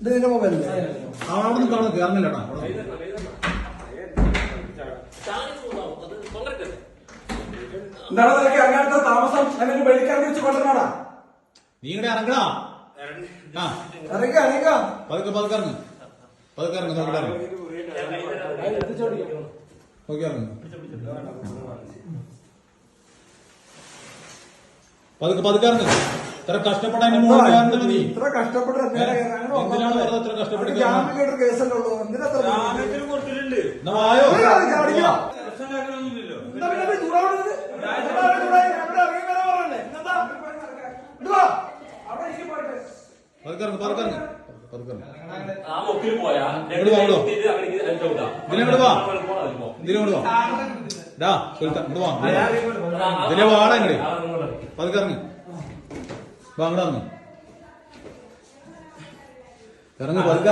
ഇത് നിന്റെ ആ, അവിടെ നിന്ന്. കാണും ഇറങ്ങില്ലട്ടാ എന്താണ് നിനക്ക് അങ്ങനത്തെ താമസം എന്നിട്ട് വെളിക്കാൻ തിരിച്ച് കൊണ്ടുവരണോടാ. നീ ഇവിടെ ഇറങ്ങടാ. ആ. ഇറങ്ങ ഇറങ്ങ. പതുക്കെ പതുക്കെ ഇറങ്ങ്. പതുക്കെ ഇറങ്ങ് നോക്കിട്ട് ഇറങ്ങ്. നോക്കി ഇറങ്ങ്. പതുക്കെ പതുക്കെ ഇറങ്ങ് ഇത്ര കയറണ്ട കഷ്ടപ്പെട്ട് എന്തിനാണ് വെറുതെ ഇത്ര കഷ്ടപ്പെട്ട് ഒരു ജാമ്യം കേട്ടൊരു കേസല്ലേ ഉള്ളൂ എന്തിനാ ഇത്ര ജാമ്യത്തിൽ കൊടുത്തിട്ടുണ്ട് എന്നാ വായോ ഒരു കാര്യം ചാടിക്കോ. പ്രശ്നം ഉണ്ടാക്കണമൊന്നുമില്ലല്ലോ എന്താ പിന്നെ ഇത് ചൂടാവുന്നത്? എന്താ ഇവിടെ ചൂടായി? ഇവിടെ ഇറങ്ങി വരാൻ പറഞ്ഞതല്ലേ? ഇന്നെന്താ? ഇങ്ങട് വാ. അവിടെ ഇരിക്ക് പോയിട്ട്. ആ മുക്കിൽ പോയാ വാ, വാ. ഇതിനെ വാ. വാ ഡാ സുൽത്താൻ ഇങ്ങോട്ട് വാ ഇതിലെ വാടാ ഇങ്ങട് പതുക്കെ ഇറങ്ങ് വാ അങ്ങോട്ട് ഇറങ്ങ് ഇറങ്ങ് പതുക്കെ